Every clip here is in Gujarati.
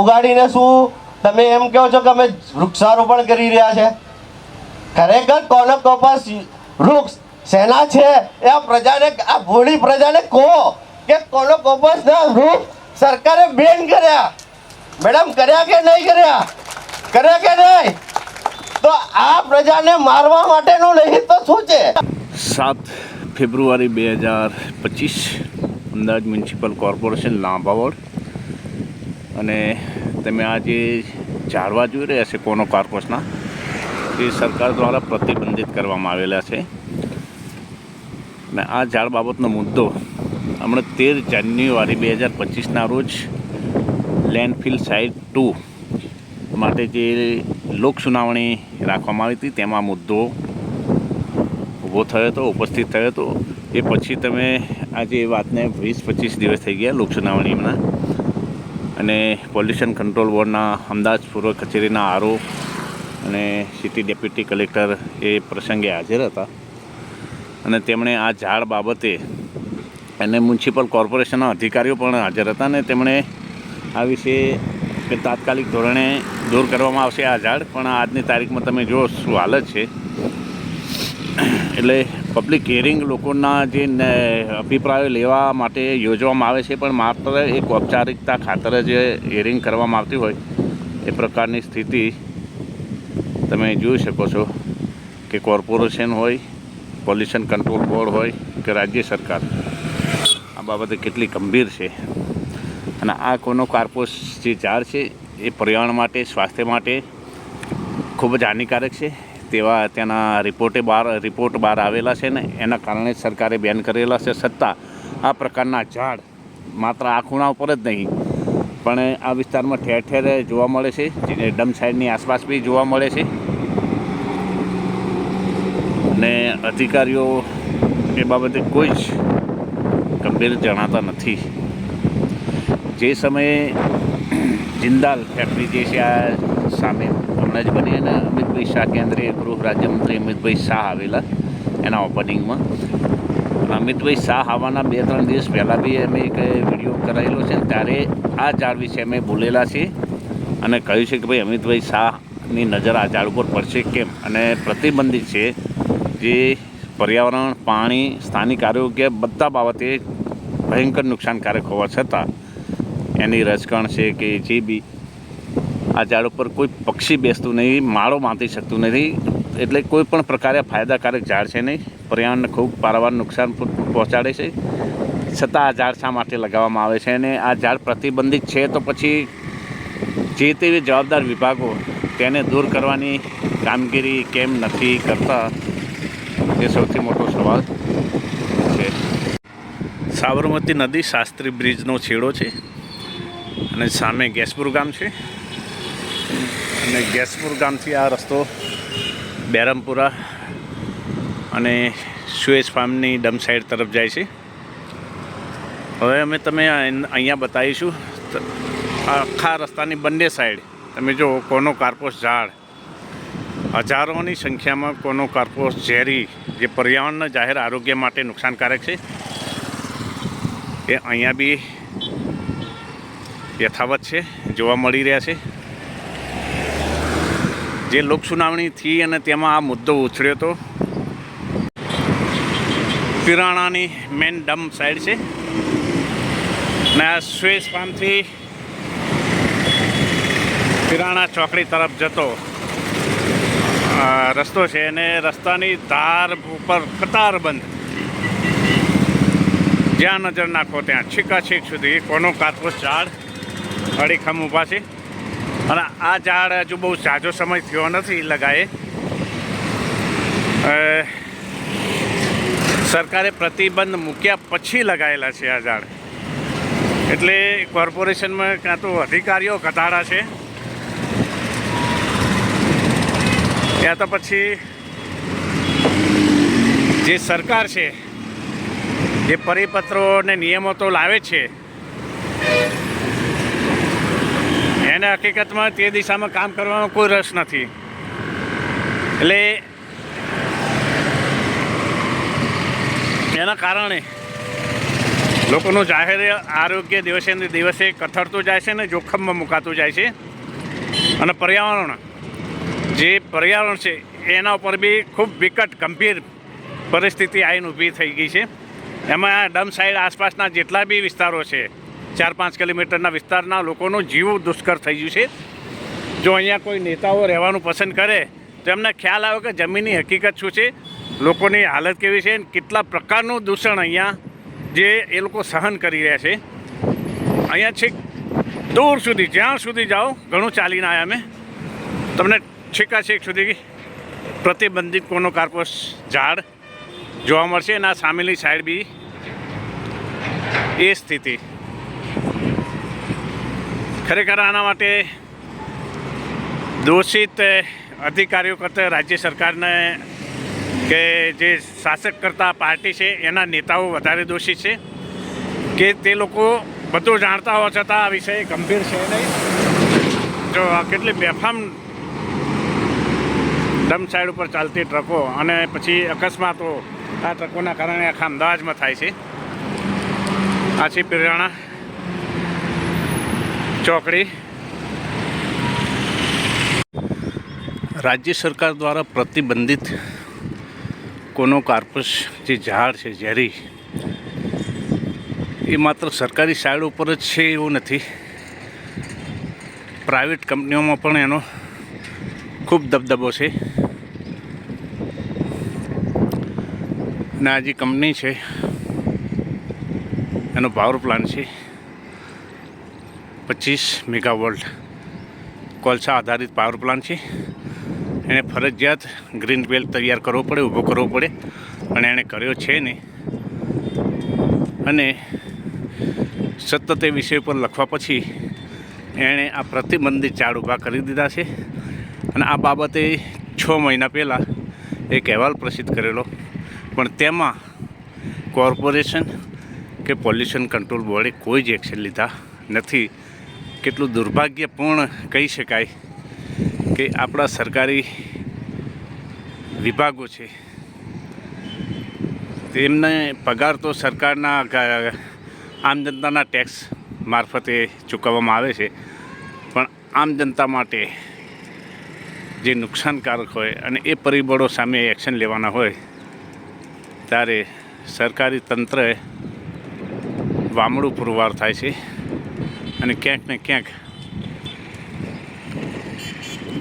ઉગાડીને શું? તમે એમ કહો છો કે અમે વૃક્ષારોપણ કરી રહ્યા છે? ખરેખર કોનો કપાસ વૃક્ષ શેના છે? એ આ પ્રજાને, આ ભોળી પ્રજાને કહો કે કોનો કપાસના વૃક્ષ સરકારે બેન કર્યા. મેડમ, કર્યા કે નહીં કર્યા? કર્યા કે નહીં? તો આ પ્રજાને મારવા માટેનું નહીં તો શું છે? સાત ફેબ્રુઆરી બે હજાર પચીસ, અમદાવાદ મ્યુનિસિપલ કોર્પોરેશન લાંબાવડ. અને તમે આ જે ઝાડવા જોઈ રહ્યા છે કોનો કાર્પસના તે સરકાર દ્વારા પ્રતિબંધિત કરવામાં આવેલા છે. અને આ ઝાડ બાબતનો મુદ્દો હમણાં તેર જાન્યુઆરી બે હજાર પચીસના રોજ લેન્ડફિલ સાઇટ ટુ માટે જે લોક સુનાવણી રાખવામાં આવી હતી, તેમાં મુદ્દો ઊભો થયો હતો, ઉપસ્થિત થયો હતો. એ પછી તમે આજે એ વાતને વીસ પચીસ દિવસ થઈ ગયા લોક સુનાવણીના અને પોલ્યુશન કંટ્રોલ બોર્ડના અમદાવાદ પૂર્વ કચેરીના આરો અને સિટી ડેપ્યુટી કલેક્ટર એ પ્રસંગે હાજર હતા. અને તેમણે આ ઝાડ બાબતે અને મ્યુનિસિપલ કોર્પોરેશનના અધિકારીઓ પણ હાજર હતા અને તેમણે આ વિશે કે તાત્કાલિક ધોરણે દૂર કરવામાં આવશે આ ઝાડ. પણ આજની તારીખમાં તમે જો શું હાલત છે. એટલે પબ્લિક હિયરિંગ લોકોના જે અભિપ્રાયો લેવા માટે યોજવામાં આવે છે, પણ માત્ર એક ઔપચારિકતા ખાતર જ હિયરિંગ કરવામાં આવતી હોય એ પ્રકારની સ્થિતિ તમે જોઈ શકો છો કે કોર્પોરેશન હોય પોલ્યુશન કંટ્રોલ બોર્ડ હોય કે રાજ્ય સરકાર. આ બાબતે કેટલી ગંભીર છે. અને આ કોનો કાર્પોસ જે ઝાડ છે, એ પર્યાવરણ માટે, સ્વાસ્થ્ય માટે ખૂબ જ હાનિકારક છે. તેવા તેના રિપોર્ટે બહાર રિપોર્ટ બહાર આવેલા છે ને, એના કારણે સરકારે બેન કરેલા છે છતાં આ પ્રકારના ઝાડ માત્ર આ ખૂણા ઉપર જ નહીં, પણ આ વિસ્તારમાં ઠેર ઠેર જોવા મળે છે જે ડમ સાઈડની આસપાસ બી જોવા મળે છે. અને અધિકારીઓ એ બાબતે કોઈ જ ગંભીર જણાતા નથી. જે સમયે જિંદાલ ફેક્ટરી જે છે, આ સામે હમણાં જ બની અને અમિતભાઈ શાહ કેન્દ્રીય ગૃહ રાજ્યમંત્રી અમિતભાઈ શાહ આવેલા એના ઓપનિંગમાં અમિતભાઈ શાહ આવવાના બે ત્રણ દિવસ પહેલાં બી અમે એક વીડિયો કરાયેલો છે ત્યારે આ ઝાડ વિશે અમે બોલેલા છીએ અને કહ્યું છે કે ભાઈ અમિતભાઈ શાહની નજર આ ઝાડ ઉપર પડશે કેમ? અને પ્રતિબંધિત છે જે પર્યાવરણ, પાણી, સ્થાનિક આરોગ્ય બધા બાબતે ભયંકર નુકસાનકારક હોવા છતાં એની રજકણ છે કે જે બી આ ઝાડ ઉપર કોઈ પક્ષી બેસતું નહીં, માળો માંથી શકતું નથી. એટલે કોઈ પણ પ્રકારે ફાયદાકારક ઝાડ છે નહીં. પર્યાવરણને ખૂબ પારાવાર નુકસાન પહોંચાડે છે. છતાં આ ઝાડ શા માટે લગાવવામાં આવે છે અને આ ઝાડ પ્રતિબંધિત છે તો પછી જે તેવી જવાબદાર વિભાગો તેને દૂર કરવાની કામગીરી કેમ નથી કરતા, એ સૌથી મોટો સવાલ છે. સાબરમતી નદી શાસ્ત્રી બ્રિજનો છેડો છે અને સામે ગેસપુર ગામ છે. અને ગેસપુર ગામથી આ રસ્તો બેરમપુરા અને સુએજ ફાર્મની ડમ સાઈડ તરફ જાય છે. હવે અમે તમે અહીંયા બતાવીશું આખા રસ્તાની બંને સાઈડ. તમે જો કોનો કાર્પોસ ઝાડ, હજારોની સંખ્યામાં કોનો કાર્પોસ ઝેરી, જે પર્યાવરણના જાહેર આરોગ્ય માટે નુકસાનકારક છે, એ અહીંયા બી યથાવત છે, જોવા મળી રહ્યા છે. જે લોક સુનાવણી થઈ અને તેમાં આ મુદ્દો ઉછળ્યો હતો પિરાણાની મેન ડમ સાઈડ છે. અને આ સ્વેસ પામથી પિરાણા ચોકડી તરફ જતો રસ્તો છે અને રસ્તાની ધાર ઉપર કતારબંધ જ્યાં નજર નાખો ત્યાં છીકાછીક સુધી કોનો કાતરો ઝાડ અડીખમ ઊભા છે. અને આ ઝાડ હજુ બહુ ઝાઝો સમય થયો નથી લગાએ. સરકારે પ્રતિબંધ મૂક્યા પછી લગાયેલા છે આ ઝાડ. એટલે કોર્પોરેશનમાં કાં તો અધિકારીઓ ઘટાડા છે. યા તો પછી જે સરકાર છે, જે પરિપત્રો અને નિયમો તો લાવે છે એને હકીકતમાં તે દિશામાં કામ કરવાનો કોઈ રસ નથી. એટલે એના કારણે લોકોનું જાહેર આરોગ્ય દિવસે ને દિવસે કથળતું જાય છે ને જોખમમાં મુકાતું જાય છે. અને પર્યાવરણ, જે પર્યાવરણ છે, એના ઉપર બી ખૂબ વિકટ, ગંભીર પરિસ્થિતિ આવીને ઊભી થઈ ગઈ છે. એમાં ડમ સાઈડ આસપાસના જેટલા બી વિસ્તારો છે ચાર પાંચ કિલોમીટરના વિસ્તારના લોકોનું જીવ દુષ્કર થઈ ગયું છે. જો અહીંયા કોઈ નેતાઓ રહેવાનું પસંદ કરે, તો એમને ખ્યાલ આવે કે જમીનની હકીકત શું છે, લોકોની હાલત કેવી છે કેટલા પ્રકારનું દૂષણ અહીંયા જે એ લોકો સહન કરી રહ્યા છે. અહીંયા છેક દૂર સુધી, જ્યાં સુધી જાઓ, ઘણું ચાલીને આવ્યા અમે. તમને છેકા છેક સુધી પ્રતિબંધિત કોનો કાર્પોસ ઝાડ જોવા મળશે અને આ સામેની સાઈડ બી એ સ્થિતિ. ખરેખર આના માટે દોષિત અધિકારીઓ કરતા રાજ્ય સરકારને કે જે શાસક કરતા પાર્ટી છે, એના નેતાઓ વધારે દોષિત છે કે તે લોકો બધું જાણતા હોવા છતાં આ વિષય ગંભીર છે નહીં. જો આ કેટલી બેફામ ડમ સાઈડ ઉપર ચાલતી ટ્રકો અને પછી અકસ્માતો આ ટ્રકોના કારણે આખા અમદાવાદમાં થાય છે. આ છે પિરાણા ચોકડી. રાજ્ય સરકાર દ્વારા પ્રતિબંધિત કોનો કાર્પસ જે ઝાડ છે, ઝેરી, એ માત્ર સરકારી સાઈડ ઉપર જ છે એવું નથી. પ્રાઇવેટ કંપનીઓમાં પણ એનો ખૂબ દબદબો છે. અને આ જે કંપની છે, એનો પાવર પ્લાન્ટ છે. પચીસ મેગાવોલ્ટ કોલસા આધારિત પાવર પ્લાન્ટ છે. એને ફરજિયાત ગ્રીન બેલ્ટ તૈયાર કરવો પડે, ઊભો કરવો પડે અને એણે કર્યો છે નહીં અને સતત એ વિષય પર લખવા પછી એણે આ પ્રતિબંધિત ઝાડ ઊભા કરી દીધા છે. અને આ બાબતે છ મહિના પહેલાં એક અહેવાલ પ્રસિદ્ધ કરેલો. પણ તેમાં કોર્પોરેશન કે પોલ્યુશન કંટ્રોલ બોર્ડે કોઈ જ એક્શન લીધા નથી. કેટલું દુર્ભાગ્યપૂર્ણ કહી શકાય કે આપણા સરકારી વિભાગો છે, તેમને પગાર તો સરકારના આમ જનતાના ટેક્સ મારફતે ચૂકવવામાં આવે છે, પણ આમ જનતા માટે જે નુકસાનકારક હોય અને એ પરિબળો સામે એક્શન લેવાના હોય, ત્યારે સરકારી તંત્રએ વામણું પુરવાર થાય છે. અને ક્યાંક ને ક્યાંક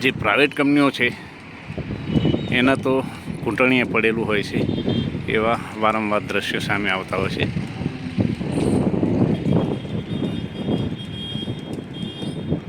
જે પ્રાઇવેટ કંપનીઓ છે, એના તો કૂંટણીએ પડેલું હોય છે, એવા વારંવાર દ્રશ્યો સામે આવતા હોય છે.